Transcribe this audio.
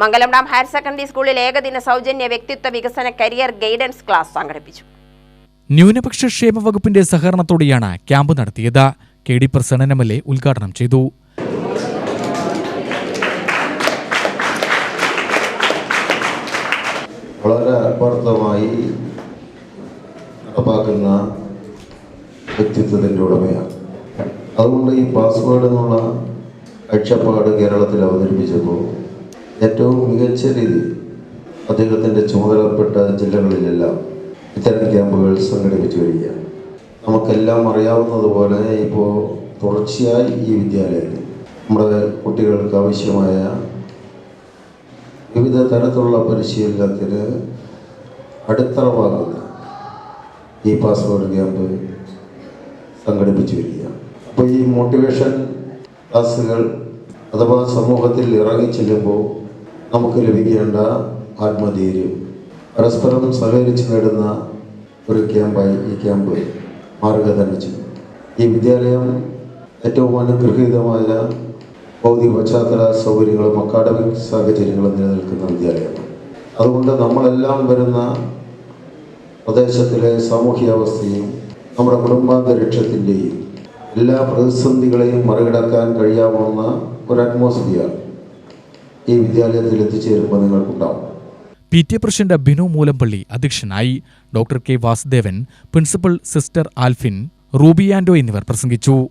മംഗലം dam higher secondary സ്കൂളിൽ ഏകദിന സൗജന്യ വ്യക്തിത്വ വികസന കരിയർ ഗൈഡൻസ് ക്ലാസ് സംഘടിപ്പിച്ചു. ന്യൂനപക്ഷ ക്ഷേമ വകുപ്പിന്റെ സഹകരണത്തോടെയാണ് ക്യാമ്പ് നടത്തിയത്. K D Prasannan M L A ഉദ്ഘാടനം ചെയ്തു. വളരെ ആത്മാർത്ഥമായി നടപ്പാക്കുന്ന വ്യക്തിത്വത്തിന്റെ ഉടമയാണ്. അതുകൊണ്ട് ഈ പാസ്വേഡ് എന്നുള്ള കാഴ്ചപ്പാട് കേരളത്തിൽ അവതരിപ്പിച്ചപ്പോൾ ഏറ്റവും മികച്ച രീതിയിൽ അദ്ദേഹത്തിന്റെ ചുമതലപ്പെട്ട ജില്ലകളിലെല്ലാം ഇത്തരം ക്യാമ്പുകൾ സംഘടിപ്പിച്ചു വരികയാണ്. നമുക്കെല്ലാം അറിയാവുന്നതുപോലെ ഇപ്പോൾ തുടർച്ചയായി ഈ വിദ്യാലയത്തിൽ നമ്മുടെ കുട്ടികൾക്ക് ആവശ്യമായ വിവിധ തരത്തിലുള്ള പരിശീലനത്തിന് അടിത്തറവാകുന്ന ഈ പാസ്പോർട്ട് ക്യാമ്പ് സംഘടിപ്പിച്ചു വരികയാണ്. അപ്പോൾ ഈ മോട്ടിവേഷൻ ക്ലാസ്സുകൾ അഥവാ സമൂഹത്തിൽ ഇറങ്ങി ചെല്ലുമ്പോൾ നമുക്ക് ലഭിക്കേണ്ട ആത്മധൈര്യം. പരസ്പരം സഹകരിച്ച് നേടുന്ന ഒരു ക്യാമ്പായി ഈ ക്യാമ്പ് മാറുക തന്നെ ചെയ്യും. ഈ വിദ്യാലയം ഏറ്റവും അനുഗ്രഹീതമായ ഭൗതിക പശ്ചാത്തല സൗകര്യങ്ങളും അക്കാഡമിക് സാഹചര്യങ്ങളും നിലനിൽക്കുന്ന വിദ്യാലയമാണ്. അതുകൊണ്ട് നമ്മളെല്ലാം വരുന്ന പ്രദേശത്തിലെ സാമൂഹ്യാവസ്ഥയും നമ്മുടെ കുടുംബാന്തരീക്ഷത്തിന്റെയും എല്ലാ പ്രതിസന്ധികളെയും മറികടക്കാൻ കഴിയാവുന്ന ഒരു അറ്റ്മോസ്ഫിയർ ഈ വിദ്യാലയത്തിൽ എത്തിച്ചേരുമ്പോൾ നിങ്ങൾക്കുണ്ടാവും. P T president Binu Moolampally അധ്യക്ഷനായി doctor K Vasudevan principal sister Alphin Ruby Ando എന്നിവർ പ്രസംഗിച്ചു.